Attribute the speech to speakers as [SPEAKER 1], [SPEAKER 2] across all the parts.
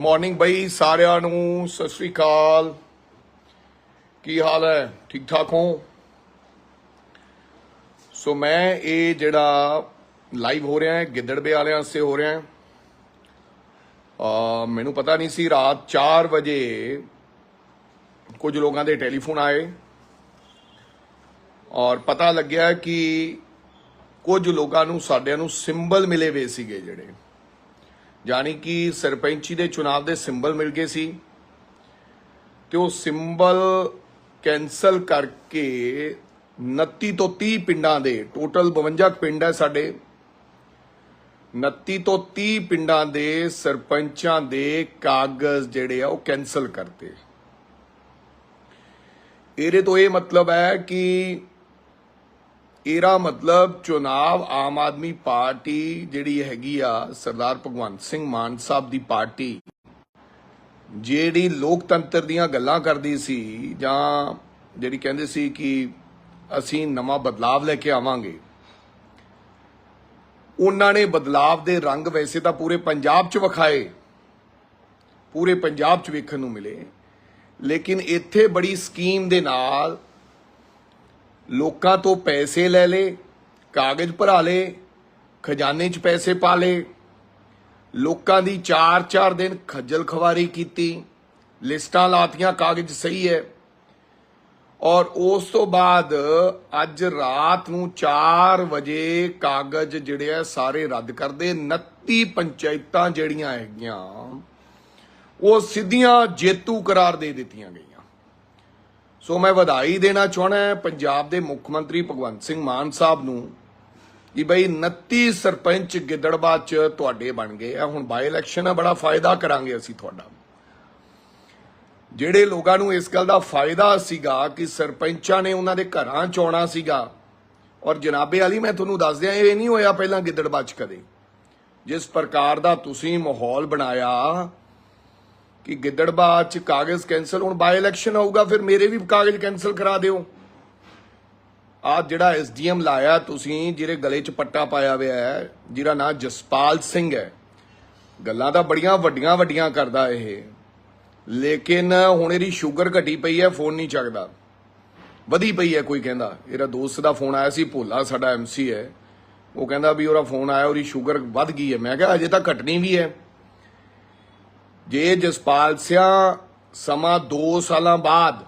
[SPEAKER 1] Morning ਬਈ, ਸਾਰਿਆਂ ਨੂੰ ਸਤਿ ਸ੍ਰੀ ਅਕਾਲ। ਕੀ ਹਾਲ ਹੈ? ਠੀਕ ਠਾਕ ਹੋ? ਸੋ ਮੈਂ ਇਹ ਜਿਹੜਾ ਲਾਈਵ ਹੋ ਰਿਹਾ ਹੈ ਗਿੱਦੜਵੇ ਵਾਲਿਆਂ ਵਾਸਤੇ ਹੋ ਰਿਹਾ ਹੈ। ਆ, ਮੈਨੂੰ ਪਤਾ ਨਹੀਂ ਸੀ, ਰਾਤ 4 ਵਜੇ ਕੁਝ ਲੋਕਾਂ ਦੇ ਟੈਲੀਫੋਨ ਆਏ। ਔਰ ਪਤਾ ਲੱਗਿਆ ਕਿ ਕੁਝ ਲੋਕਾਂ ਨੂੰ, ਸਾਡਿਆਂ ਨੂੰ ਸਿੰਬਲ ਮਿਲੇ ਵੇ ਸੀਗੇ ਜਿਹੜੇ। ਯਾਨੀ ਕਿ ਸਰਪੰਚੀ ਦੇ ਚੁਣਾਵ ਦੇ ਸਿੰਬਲ ਮਿਲ ਗਏ ਸੀ ਤੇ ਉਹ ਸਿੰਬਲ ਕੈਨਸਲ ਕਰਕੇ 29 ਤੋਂ 30 ਪਿੰਡਾਂ ਦੇ ਟੋਟਲ 52 ਪਿੰਡ ਹੈ ਸਾਡੇ 29 ਤੋਂ 30 ਪਿੰਡਾਂ ਦੇ ਸਰਪੰਚਾਂ ਦੇ ਕਾਗਜ਼ ਜਿਹੜੇ ਆ ਉਹ ਕੈਨਸਲ ਕਰਤੇ। ਇਹਦੇ ਤੋਂ ਇਹ ਮਤਲਬ ਹੈ ਕਿ ਇਹਦਾ ਮਤਲਬ ਚੁਣਾਵ ਆਮ ਆਦਮੀ ਪਾਰਟੀ ਜਿਹੜੀ ਹੈਗੀ ਆ ਸਰਦਾਰ ਭਗਵੰਤ ਸਿੰਘ ਮਾਨ ਸਾਹਿਬ ਦੀ ਪਾਰਟੀ, ਜਿਹੜੀ ਲੋਕਤੰਤਰ ਦੀਆਂ ਗੱਲਾਂ ਕਰਦੀ ਸੀ ਜਾਂ ਜਿਹੜੀ ਕਹਿੰਦੇ ਸੀ ਕਿ ਅਸੀਂ ਨਵਾਂ ਬਦਲਾਵ ਲੈ ਕੇ ਆਵਾਂਗੇ, ਉਹਨਾਂ ਨੇ ਬਦਲਾਵ ਦੇ ਰੰਗ ਵੈਸੇ ਤਾਂ ਪੂਰੇ ਪੰਜਾਬ 'ਚ ਵਿਖਾਏ, ਪੂਰੇ ਪੰਜਾਬ 'ਚ ਵੇਖਣ ਨੂੰ ਮਿਲੇ, ਲੇਕਿਨ ਇੱਥੇ ਬੜੀ ਸਕੀਮ ਦੇ ਨਾਲ ਲੋਕਾਂ ਤੋਂ ਪੈਸੇ ਲੈ ਲੇ ਕਾਗਜ਼ ਭਰਾ ਲੇ ਖਜ਼ਾਨੇ 'ਚ ਪੈਸੇ ਪਾ ਲੇ ਲੋਕਾਂ ਦੀ 4-4 ਦਿਨ ਖੱਜਲ ਖਵਾਰੀ ਕੀਤੀ, ਲਿਸਟਾਂ ਲਾਤੀਆਂ, ਕਾਗਜ਼ ਸਹੀ ਹੈ। ਔਰ ਉਸ ਤੋਂ ਬਾਅਦ ਅੱਜ ਰਾਤ ਨੂੰ 4 ਵਜੇ ਕਾਗਜ਼ ਜਿਹੜੇ ਆ ਸਾਰੇ ਰੱਦ ਕਰਦੇ 29 ਪੰਚਾਇਤਾਂ ਜਿਹੜੀਆਂ ਹੈਗੀਆਂ, ਉਹ ਸਿੱਧੀਆਂ ਜੇਤੂ ਕਰਾਰ ਦੇ ਦਿੱਤੀਆਂ ਗਈਆਂ। ਸੋ ਮੈਂ ਵਧਾਈ ਦੇਣਾ ਚਾਹਣਾ ਪੰਜਾਬ ਦੇ ਮੁੱਖ ਮੰਤਰੀ ਭਗਵੰਤ ਸਿੰਘ ਮਾਨ ਸਾਹਿਬ ਨੂੰ ਕਿ ਬਈ 29 ਸਰਪੰਚ ਗਿੱਦੜਬਾਦ ਚ ਤੁਹਾਡੇ ਬਣ ਗਏ ਆ। ਹੁਣ ਬਾਈ ਇਲੈਕਸ਼ਨ ਆ, ਬੜਾ ਫਾਇਦਾ ਕਰਾਂਗੇ ਅਸੀਂ ਤੁਹਾਡਾ। ਜਿਹੜੇ ਲੋਕਾਂ ਨੂੰ ਇਸ ਗੱਲ ਦਾ ਫਾਇਦਾ ਸੀਗਾ ਕਿ ਸਰਪੰਚਾਂ ਨੇ ਉਹਨਾਂ ਦੇ ਘਰਾਂ ਚ ਆਉਣਾ ਸੀਗਾ। ਔਰ ਜਨਾਬੇ ਵਾਲੀ ਮੈਂ ਤੁਹਾਨੂੰ ਦੱਸ ਦਿਆਂ, ਇਹ ਨਹੀਂ ਹੋਇਆ ਪਹਿਲਾਂ ਗਿੱਦੜਬਾਦ ਚ ਕਦੇ। ਜਿਸ ਪ੍ਰਕਾਰ ਦਾ ਤੁਸੀਂ ਮਾਹੌਲ ਬਣਾਇਆ ਕਿ ਗਿੱਦੜਬਾਦ ਚ ਕਾਗਜ਼ ਕੈਨਸਲ ਹੁਣ ਬਾਈ ਇਲੈਕਸ਼ਨ ਆਊਗਾ, ਫਿਰ ਮੇਰੇ ਵੀ ਕਾਗਜ਼ ਕੈਨਸਲ ਕਰਾ ਦਿਓ। ਆ ਜਿਹੜਾ ਐਸਡੀਐਮ ਲਾਇਆ ਤੁਸੀਂ, ਜਿਹਦੇ ਗਲੇ 'ਚ ਪੱਟਾ ਪਾਇਆ ਹੋਇਆ ਹੈ, ਜਿਹਦਾ ਨਾਂ ਜਸਪਾਲ ਸਿੰਘ ਹੈ। ਗੱਲਾਂ ਤਾਂ ਬੜੀਆਂ ਵੱਡੀਆਂ ਵੱਡੀਆਂ ਕਰਦਾ ਇਹ। ਲੇਕਿਨ ਹੁਣ ਇਹਦੀ ਸ਼ੂਗਰ ਘਟੀ ਪਈ ਹੈ, ਫੋਨ ਨਹੀਂ ਚੱਕਦਾ। ਵਧੀ ਪਈ ਹੈ ਕੋਈ ਕਹਿੰਦਾ। ਇਹਦਾ ਦੋਸਤ ਦਾ ਫੋਨ ਆਇਆ ਸੀ, ਭੋਲਾ ਸਾਡਾ ਐਮਸੀ ਹੈ। ਉਹ ਕਹਿੰਦਾ ਵੀ ਉਹਦਾ ਫੋਨ ਆਇਆ, ਉਹਦੀ ਸ਼ੂਗਰ ਵੱਧ ਗਈ ਹੈ। ਮੈਂ ਕਿਹਾ ਅਜੇ ਤਾਂ ਘਟਣੀ ਵੀ ਹੈ। ਜੇ ਜਸਪਾਲ ਸਿਆ ਸਮਾਂ 2 ਸਾਲਾਂ ਬਾਅਦ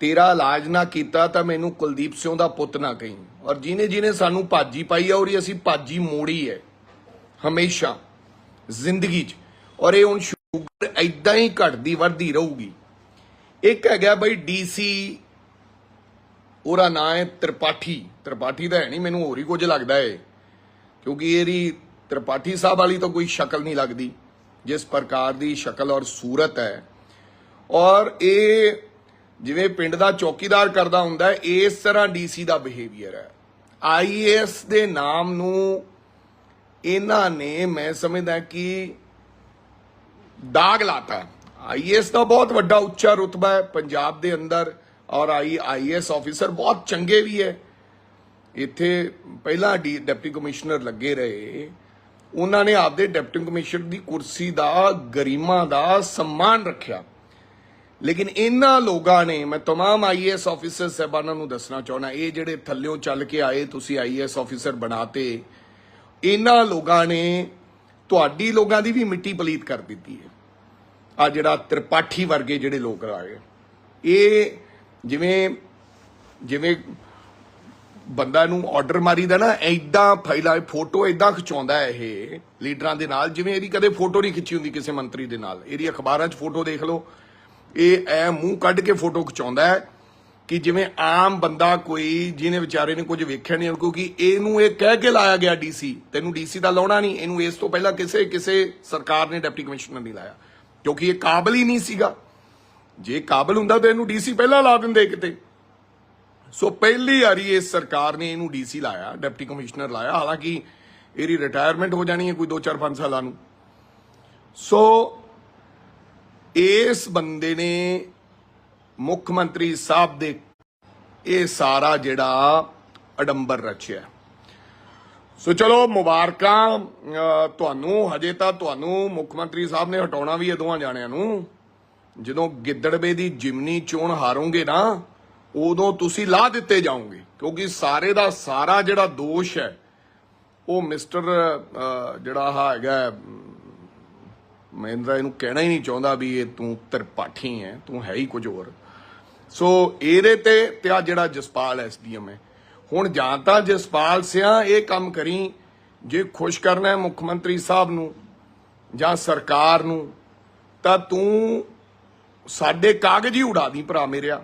[SPEAKER 1] ਤੇਰਾ ਇਲਾਜ ਨਾ ਕੀਤਾ ਤਾਂ ਮੈਨੂੰ ਕੁਲਦੀਪ ਸਿੰਘ ਦਾ ਪੁੱਤ ਨਾ ਕਹੀਂ। ਔਰ ਜਿਹਨੇ ਜਿਹਨੇ ਸਾਨੂੰ ਭਾਜੀ ਪਾਈ ਆ ਔਰ ਅਸੀਂ ਭਾਜੀ ਮੋੜੀ ਹੈ ਹਮੇਸ਼ਾ। ਜ਼ਿੰਦਗੀ 'ਚ। ਔਰ ਇਹ ਹੁਣ ਸ਼ੂਗਰ ਐਦਾਂ ਹੀ ਘਟਦੀ ਵੱਧਦੀ ਰਹੂਗੀ। ਇੱਕ ਹੈਗਾ ਬਈ ਡੀਸੀ ਉਹਦਾ ਨਾਂ ਹੈ ਤ੍ਰਿਪਾਠੀ। ਤ੍ਰਿਪਾਠੀ ਦਾ ਹੈ ਨਹੀਂ, ਮੈਨੂੰ ਹੋਰ ਹੀ ਕੁਝ ਲੱਗਦਾ ਏ। ਕਿਉਂਕਿ ਇਹਦੀ ਤ੍ਰਿਪਾਠੀ ਸਾਹਿਬ ਵਾਲੀ ਤਾਂ ਕੋਈ ਸ਼ਕਲ ਨਹੀਂ ਲੱਗਦੀ। ਜਿਸ ਪ੍ਰਕਾਰ ਦੀ ਸ਼ਕਲ ਔਰ ਸੂਰਤ ਹੈ। ਔਰ ਇਹ ਜਿਵੇਂ ਪਿੰਡ ਦਾ ਚੌਕੀਦਾਰ ਕਰਦਾ ਹੁੰਦਾ ਹੈ, ਇਸ ਤਰ੍ਹਾਂ ਡੀਸੀ ਦਾ ਬਿਹੇਵੀਅਰ ਹੈ। ਆਈਏਐਸ ਦੇ ਨਾਮ ਨੂੰ ਇਹਨਾਂ ਨੇ ਮੈਂ ਸਮਝਦਾ ਕਿ ਦਾਗ ਲਾਤਾ ਆਈਏਐਸ ਦਾ ਬਹੁਤ ਵੱਡਾ ਉੱਚਾ ਰੁਤਬਾ ਹੈ ਪੰਜਾਬ ਦੇ ਅੰਦਰ ਔਰ ਆਈ ਆਈਏਐਸ ਆਫੀਸਰ ਬਹੁਤ ਚੰਗੇ ਵੀ ਹੈ। ਇੱਥੇ ਪਹਿਲਾਂ ਡੀ ਡਿਪਟੀ ਕਮਿਸ਼ਨਰ ਲੱਗੇ ਰਹੇ। ਉਹਨਾਂ ਨੇ ਆਪਦੇ ਡਿਪਟੀ ਕਮਿਸ਼ਨਰ ਦੀ ਕੁਰਸੀ ਦਾ ਗਰਿਮਾ ਦਾ ਸਨਮਾਨ ਰੱਖਿਆ ਲੇਕਿਨ ਇਹਨਾਂ ਲੋਕਾਂ ਨੇ ਮੈਂ तमाम ਆਈਏਐਸ ਆਫੀਸਰ ਸਹਿਬਾਨਾਂ ਨੂੰ ਦੱਸਣਾ ਚਾਹਣਾ ਇਹ ਜਿਹੜੇ ਥੱਲਿਓਂ ਚੱਲ ਕੇ ਆਏ ਤੁਸੀਂ ਆਈਏਐਸ ਆਫੀਸਰ ਬਣਾਤੇ ਇਹਨਾਂ ਲੋਕਾਂ ਨੇ ਤੁਹਾਡੀ ਲੋਕਾਂ ਦੀ ਵੀ ਮਿੱਟੀ ਪਲੀਤ ਕਰ ਦਿੱਤੀ ਹੈ ਆ ਜਿਹੜਾ ਤ੍ਰਿਪਾਠੀ ਵਰਗੇ ਜਿਹੜੇ ਲੋਕ ਆਏ ਇਹ ਜਿਵੇਂ ਜਿਵੇਂ ਬੰਦਾ ਨੂੰ ਆਰਡਰ ਮਾਰੀਦਾ ਨਾ ਐਦਾਂ ਫੈਲਾ ਫੋਟੋ ਐਦਾਂ ਖਿਚਾਉਂਦਾ ਇਹ ਲੀਡਰਾਂ ਦੇ ਨਾਲ, ਜਿਵੇਂ ਇਹਦੀ ਕਦੇ ਫੋਟੋ ਨਹੀਂ ਖਿੱਚੀ ਹੁੰਦੀ ਕਿਸੇ ਮੰਤਰੀ ਦੇ ਨਾਲ। ਇਹਦੀ ਅਖਬਾਰਾਂ 'ਚ ਫੋਟੋ ਦੇਖ ਲਓ। ਇਹ ਐ ਮੂੰਹ ਕੱਢ ਕੇ ਫੋਟੋ ਖਿਚਾਉਂਦਾ ਹੈ ਕਿ ਜਿਵੇਂ ਆਮ ਬੰਦਾ ਕੋਈ, ਜਿਹਨੇ ਵਿਚਾਰੇ ਨੇ ਕੁਝ ਵੇਖਿਆ ਨਹੀਂ, ਕਿਉਂਕਿ ਇਹਨੂੰ ਇਹ ਕਹਿ ਕੇ ਲਾਇਆ ਗਿਆ ਡੀਸੀ ਤੈਨੂੰ ਡੀਸੀ ਦਾ ਲਾਉਣਾ ਨਹੀਂ, ਇਹਨੂੰ ਇਸ ਤੋਂ ਪਹਿਲਾਂ ਕਿਸੇ ਕਿਸੇ ਸਰਕਾਰ ਨੇ ਡਿਪਟੀ ਕਮਿਸ਼ਨਰ ਨਹੀਂ ਲਾਇਆ। ਕਿਉਂਕਿ ਇਹ ਕਾਬਲ ਹੀ ਨਹੀਂ ਸੀਗਾ। ਜੇ ਕਾਬਲ ਹੁੰਦਾ ਤਾਂ ਇਹਨੂੰ ਡੀਸੀ ਪਹਿਲਾਂ ਲਾ ਦਿੰਦੇ ਕਿਤੇ। ਸੋ ਪਹਿਲੀ ਵਾਰੀ ਇਸ ਸਰਕਾਰ ਨੇ ਇਹਨੂੰ ਡੀਸੀ ਲਾਇਆ, ਡਿਪਟੀ ਕਮਿਸ਼ਨਰ ਲਾਇਆ। ਹਾਲਾਂਕਿ ਇਹਦੀ ਰਿਟਾਇਰਮੈਂਟ ਹੋ ਜਾਣੀ ਹੈ ਕੋਈ 2-4-5 ਸਾਲਾਂ ਨੂੰ। ਸੋ ਇਸ ਬੰਦੇ ਨੇ ਮੁੱਖ ਮੰਤਰੀ ਸਾਹਿਬ ਦੇ ਇਹ ਸਾਰਾ ਜਿਹੜਾ ਅਡੰਬਰ ਰਚਿਆ। ਸੋ ਚਲੋ ਮੁਬਾਰਕਾਂ ਤੁਹਾਨੂੰ, ਹਜੇ ਤਾਂ ਤੁਹਾਨੂੰ ਮੁੱਖ ਮੰਤਰੀ ਸਾਹਿਬ ਨੇ ਹਟਾਉਣਾ ਵੀ ਇਹ ਦੋਵਾਂ ਜਾਣਿਆਂ ਨੂੰ। ਜਦੋਂ ਗਿੱਦੜਵੇ ਦੀ ਜਿਮਨੀ ਚੋਣ ਹਾਰੋਗੇ ਨਾ ਉਦੋਂ ਤੁਸੀਂ ਲਾਹ ਦਿੱਤੇ ਜਾਓਗੇ ਕਿਉਂਕਿ ਸਾਰੇ ਦਾ ਸਾਰਾ ਜਿਹੜਾ ਦੋਸ਼ ਹੈ ਉਹ ਮਿਸਟਰ ਜਿਹੜਾ ਆਹ ਹੈਗਾ ਅਮ, ਇਹਨੂੰ ਕਹਿਣਾ ਹੀ ਨਹੀਂ ਚਾਹੁੰਦਾ ਵੀ ਇਹ ਤੂੰ ਤਰਪਾਠੀ ਹੈ ਤੂੰ ਹੈ ਹੀ ਕੁਝ ਹੋਰ। ਸੋ ਇਹਦੇ ਤੇ ਤੇ ਆ ਜਿਹੜਾ ਜਸਪਾਲ ਐਸਡੀਐਮ ਹੈ। ਹੁਣ ਜਾਂ ਤਾਂ ਜਸਪਾਲ ਸਿਆ ਇਹ ਕੰਮ ਕਰੀ ਜੇ ਖੁਸ਼ ਕਰਨਾ ਹੈ ਮੁੱਖ ਮੰਤਰੀ ਸਾਹਿਬ ਨੂੰ ਜਾਂ ਸਰਕਾਰ ਨੂੰ ਤਾਂ ਤੂੰ ਸਾਡੇ ਕਾਗਜ਼ ਹੀ ਉਡਾ ਦੀ ਭਰਾ ਮੇਰਿਆ।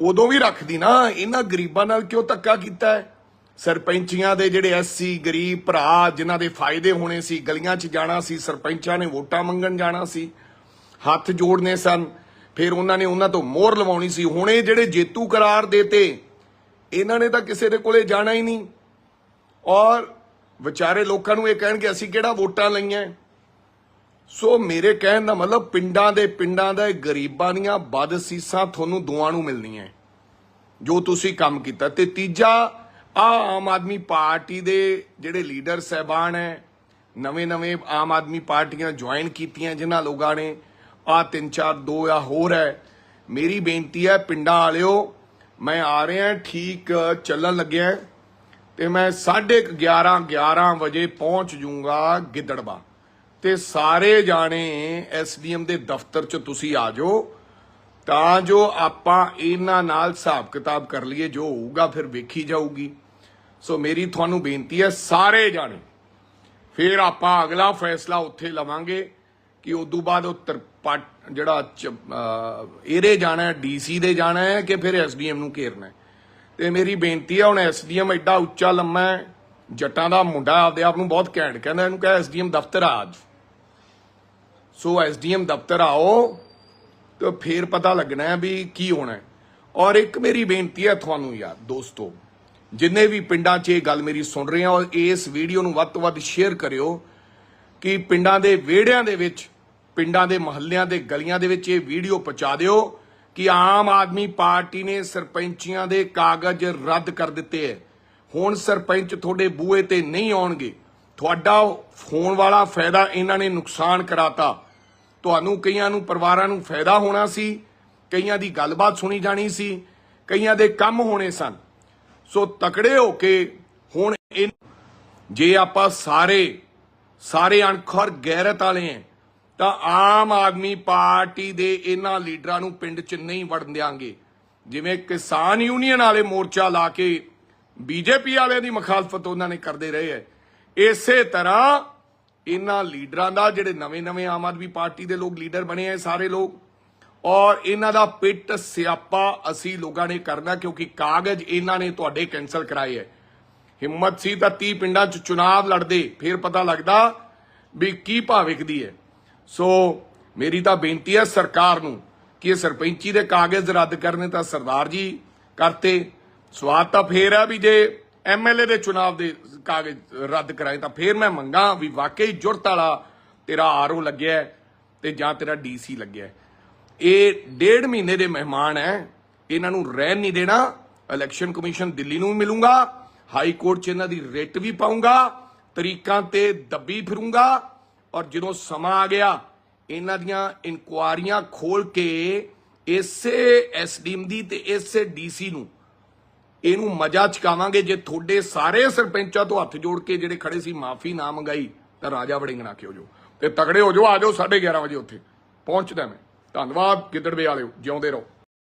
[SPEAKER 1] ਉਦੋਂ ਵੀ ਰੱਖਦੀ ਨਾ, ਇਹਨਾਂ ਗਰੀਬਾਂ ਨਾਲ ਕਿਉਂ ਧੱਕਾ ਕੀਤਾ ਹੈ? ਸਰਪੰਚੀਆਂ ਦੇ ਜਿਹੜੇ ਐਸਸੀ, ਗਰੀਬ ਭਰਾ, ਜਿਨ੍ਹਾਂ ਦੇ ਫਾਇਦੇ ਹੋਣੇ ਸੀ, ਗਲੀਆਂ 'ਚ ਜਾਣਾ ਸੀ, ਸਰਪੰਚਾਂ ਨੇ ਵੋਟਾਂ ਮੰਗਣ ਜਾਣਾ ਸੀ, ਹੱਥ ਜੋੜਨੇ ਸਨ, ਫਿਰ ਉਹਨਾਂ ਨੇ ਉਹਨਾਂ ਤੋਂ ਮੋਹਰ ਲਵਾਉਣੀ ਸੀ। ਹੁਣ ਇਹ ਜਿਹੜੇ ਜੇਤੂ ਕਰਾਰ ਦੇਤੇ, ਇਹਨਾਂ ਨੇ ਤਾਂ ਕਿਸੇ ਦੇ ਕੋਲੇ ਜਾਣਾ ਹੀ ਨਹੀਂ। ਔਰ ਵਿਚਾਰੇ ਲੋਕਾਂ ਨੂੰ ਇਹ ਕਹਿਣਗੇ, ਅਸੀਂ ਕਿਹੜਾ ਵੋਟਾਂ ਲਈਆਂ? ਸੋ ਮੇਰੇ ਕਹਿਣ ਦਾ ਮਤਲਬ ਪਿੰਡਾਂ ਦੇ ਪਿੰਡਾਂ ਦੇ ਗਰੀਬਾਂ ਦੀਆਂ ਵੱਧ ਸੀਸਾਂ ਤੁਹਾਨੂੰ ਦੋਆਂ ਨੂੰ ਮਿਲਣੀਆਂ ਜੋ ਤੁਸੀਂ ਕੰਮ ਕੀਤਾ। ਤੇ ਤੀਜਾ, ਆ ਆਮ ਆਦਮੀ ਪਾਰਟੀ ਦੇ ਜਿਹੜੇ ਲੀਡਰ ਸਹਿਬਾਨ ਹੈ, ਨਵੇਂ ਨਵੇਂ ਆਮ ਆਦਮੀ ਪਾਰਟੀਆਂ ਜੁਆਇਨ ਕੀਤੀਆਂ ਜਿਨ੍ਹਾਂ ਲੋਕਾਂ ਨੇ, ਆ ਤਿੰਨ ਚਾਰ ਦੋ ਆ ਹੋਰ ਹੈ। ਮੇਰੀ ਬੇਨਤੀ ਹੈ, ਪਿੰਡਾਂ ਵਾਲਿਓ, ਮੈਂ ਆ ਰਿਹਾ ਠੀਕ ਚੱਲਣ ਲੱਗਿਆ ਤੇ ਮੈਂ 11:30 11 ਵਜੇ ਪਹੁੰਚ ਜੂੰਗਾ ਗਿੱਦੜਬਾ ਤੇ ਸਾਰੇ ਜਾਣੇ ਐਸਡੀਐਮ ਦੇ ਦਫ਼ਤਰ 'ਚ ਤੁਸੀਂ ਆ ਜਾਓ, ਤਾਂ ਜੋ ਆਪਾਂ ਇਹਨਾਂ ਨਾਲ ਹਿਸਾਬ ਕਿਤਾਬ ਕਰ ਲਈਏ, ਜੋ ਹੋਊਗਾ ਫਿਰ ਵੇਖੀ ਜਾਊਗੀ। ਸੋ ਮੇਰੀ ਤੁਹਾਨੂੰ ਬੇਨਤੀ ਹੈ, ਸਾਰੇ ਜਾਣੇ, ਫਿਰ ਆਪਾਂ ਅਗਲਾ ਫੈਸਲਾ ਉੱਥੇ ਲਵਾਂਗੇ ਕਿ ਉਦੋਂ ਬਾਅਦ ਉਹ ਤਰਪਾਟ ਜਿਹੜਾ ਚ- ਇਹਦੇ ਜਾਣਾ ਹੈ, ਡੀਸੀ ਦੇ ਜਾਣਾ ਹੈ ਕਿ ਫਿਰ ਐਸਡੀਐਮ ਨੂੰ ਘੇਰਨਾ ਹੈ। ਤੇ ਮੇਰੀ ਬੇਨਤੀ ਹੈ, ਹੁਣ ਐਸਡੀਐਮ ਐਡਾ ਉੱਚਾ ਲੰਮਾ ਜੱਟਾਂ ਦਾ ਮੁੰਡਾ ਆਪਦੇ ਆਪ ਨੂੰ ਬਹੁਤ ਘੈਂਟ ਕਹਿੰਦਾ, ਇਹਨੂੰ ਕਹੇ ਐਸਡੀਐਮ ਦਫ਼ਤਰ ਆ ਅੱਜ। ਸੋ ਐਸਡੀਐਮ ਦਫ਼ਤਰ ਆਓ ਤੇ ਫੇਰ ਪਤਾ ਲੱਗਣਾ ਹੈ ਵੀ ਕੀ ਹੋਣਾ ਹੈ। ਔਰ ਇੱਕ ਮੇਰੀ ਬੇਨਤੀ ਹੈ ਤੁਹਾਨੂੰ ਯਾਰ, ਦੋਸਤੋ, ਜਿੰਨੇ ਵੀ ਪਿੰਡਾਂ 'ਚ ਇਹ ਗੱਲ ਮੇਰੀ ਸੁਣ ਰਹੇ ਆ ਔਰ ਇਸ ਵੀਡੀਓ ਨੂੰ ਵੱਧ ਤੋਂ ਵੱਧ ਸ਼ੇਅਰ ਕਰਿਓ ਕਿ ਪਿੰਡਾਂ ਦੇ ਵਿਹੜਿਆਂ ਦੇ ਵਿੱਚ, ਪਿੰਡਾਂ ਦੇ ਮਹੱਲਿਆਂ ਦੇ ਗਲੀਆਂ ਦੇ ਵਿੱਚ ਇਹ ਵੀਡੀਓ ਪਹੁੰਚਾ ਦਿਓ ਕਿ ਆਮ ਆਦਮੀ ਪਾਰਟੀ ਨੇ ਸਰਪੰਚੀਆਂ ਦੇ ਕਾਗਜ਼ ਰੱਦ ਕਰ ਦਿੱਤੇ ਹੈ। ਹੁਣ ਸਰਪੰਚ ਤੁਹਾਡੇ ਬੂਹੇ ਤੇ ਨਹੀਂ ਆਉਣਗੇ। ਤੁਹਾਡਾ ਫੋਨ ਵਾਲਾ ਫਾਇਦਾ ਇਹਨਾਂ ਨੇ ਨੁਕਸਾਨ ਕਰਾਤਾ। ਤੁਹਾਨੂੰ ਕਈਆਂ ਨੂੰ, ਪਰਿਵਾਰਾਂ ਨੂੰ ਫਾਇਦਾ ਹੋਣਾ ਸੀ, ਕਈਆਂ ਦੀ ਗੱਲਬਾਤ ਸੁਣੀ ਜਾਣੀ ਸੀ, ਕਈਆਂ ਦੇ ਕੰਮ ਹੋਣੇ ਸਨ। ਸੋ ਤਕੜੇ ਹੋ ਕੇ ਹੁਣ ਇਹ ਜੇ ਆਪਾਂ ਸਾਰੇ ਸਾਰੇ ਅਣਖਰ ਗੈਰਤ ਵਾਲੇ ਹੈ ਤਾਂ ਆਮ ਆਦਮੀ ਪਾਰਟੀ ਦੇ ਇਹਨਾਂ ਲੀਡਰਾਂ ਨੂੰ ਪਿੰਡ 'ਚ ਨਹੀਂ ਵੜਨ ਦਿਆਂਗੇ। ਜਿਵੇਂ ਕਿਸਾਨ ਯੂਨੀਅਨ ਵਾਲੇ ਮੋਰਚਾ ਲਾ ਕੇ ਬੀਜੇਪੀ ਵਾਲਿਆਂ ਦੀ ਮੁਖਾਲਫਤ ਉਹਨਾਂ ਨੇ ਕਰਦੇ ਰਹੇ ਹੈ ਇਸੇ ਤਰ੍ਹਾਂ ਇਹਨਾਂ ਲੀਡਰਾਂ ਦਾ, ਜਿਹੜੇ ਨਵੇਂ-ਨਵੇਂ ਆਮ ਆਦਮੀ ਪਾਰਟੀ ਦੇ ਲੋਕ ਲੀਡਰ ਬਣੇ ਐ ਸਾਰੇ ਲੋਕ, ਔਰ ਇਹਨਾਂ ਦਾ ਪਿੱਟ ਸਿਆਪਾ ਅਸੀਂ ਲੋਕਾਂ ਨੇ ਕਰਨਾ, ਕਿਉਂਕਿ ਕਾਗਜ਼ ਇਹਨਾਂ ਨੇ ਤੁਹਾਡੇ ਕੈਨਸਲ ਕਰਾਏ ਐ ਹਿੰਮਤ ਸੀ ਤਾਂ 30 ਪਿੰਡਾਂ 'ਚ ਚੁਣਾਵ ਲੜਦੇ, ਫਿਰ ਪਤਾ ਲੱਗਦਾ ਵੀ ਕੀ ਭਾਅ ਵਿਕਦੀ ਹੈ। ਸੋ ਮੇਰੀ ਤਾਂ ਬੇਨਤੀ ਹੈ ਸਰਕਾਰ ਨੂੰ ਕਿ ਇਹ ਸਰਪੰਚੀ ਦੇ ਕਾਗਜ਼ ਰੱਦ ਕਰਨੇ ਤਾਂ ਸਰਦਾਰ ਜੀ ਕਰਤੇ। ਸਵਾਦ ਤਾਂ ਫੇਰ ਹੈ ਵੀ ਜੇ ਐਮਐਲਏ ਦੇ ਚੁਣਾਵ ਦੇ ਕਾਗਜ਼ ਰੱਦ ਕਰਾਏ ਤਾਂ ਫੇਰ ਮੈਂ ਮੰਗਾ ਵੀ ਵਾਕਈ ਜੁਰਤ ਵਾਲਾ ਤੇਰਾ ਆਰਓ ਲੱਗਿਆ ਹੈ ਤੇ ਜਾਂ ਤੇਰਾ ਡੀਸੀ ਲੱਗਿਆ ਇਹ ਡੇਢ ਮਹੀਨੇ ਦੇ ਮਹਿਮਾਨ ਹੈ। ਇਹਨਾਂ ਨੂੰ ਰਹਿਣ ਨਹੀਂ ਦੇਣਾ। ਇਲੈਕਸ਼ਨ ਕਮਿਸ਼ਨ ਦਿੱਲੀ ਨੂੰ ਵੀ ਮਿਲੂੰਗਾ। ਹਾਈ ਕੋਰਟ 'ਚ ਇਹਨਾਂ ਦੀ ਰਿਟ ਵੀ ਪਾਉਂਗਾ ਤਰੀਕਾਂ ਤੇ ਦੱਬੀ ਫਿਰੂੰਗਾ। ਔਰ ਜਦੋਂ ਸਮਾਂ ਆ ਗਿਆ, ਇਹਨਾਂ ਦੀਆਂ ਇਨਕੁਆਰੀਆਂ ਖੋਲ ਕੇ ਇਸੇ ਐਸਡੀਐਮ ਦੀ ਤੇ ਇਸੇ ਡੀਸੀ ਨੂੰ ਇਹਨੂੰ ਮਜ਼ਾ ਚਕਾਵਾਂਗੇ ਜੇ ਤੁਹਾਡੇ ਸਾਰੇ ਸਰਪੰਚਾਂ ਤੋਂ ਹੱਥ ਜੋੜ ਕੇ ਜਿਹੜੇ ਖੜੇ ਸੀ ਮਾਫੀ ਨਾ ਮੰਗਾਈ, ਤਾਂ ਰਾਜਾ ਵੜਿੰਗਣਾ ਕਿਉਂ ਜੋ। ਤੇ ਤਕੜੇ ਹੋ ਜਾਓ ਆ ਜਾਓ 11:30 ਵਜੇ ਉੱਥੇ। ਪਹੁੰਚਦਾ ਮੈਂ। ਧੰਨਵਾਦ, ਗਿੱਦੜਵੇ ਵਾਲਿਓ, ਜਿਉਂਦੇ ਰਹੋ।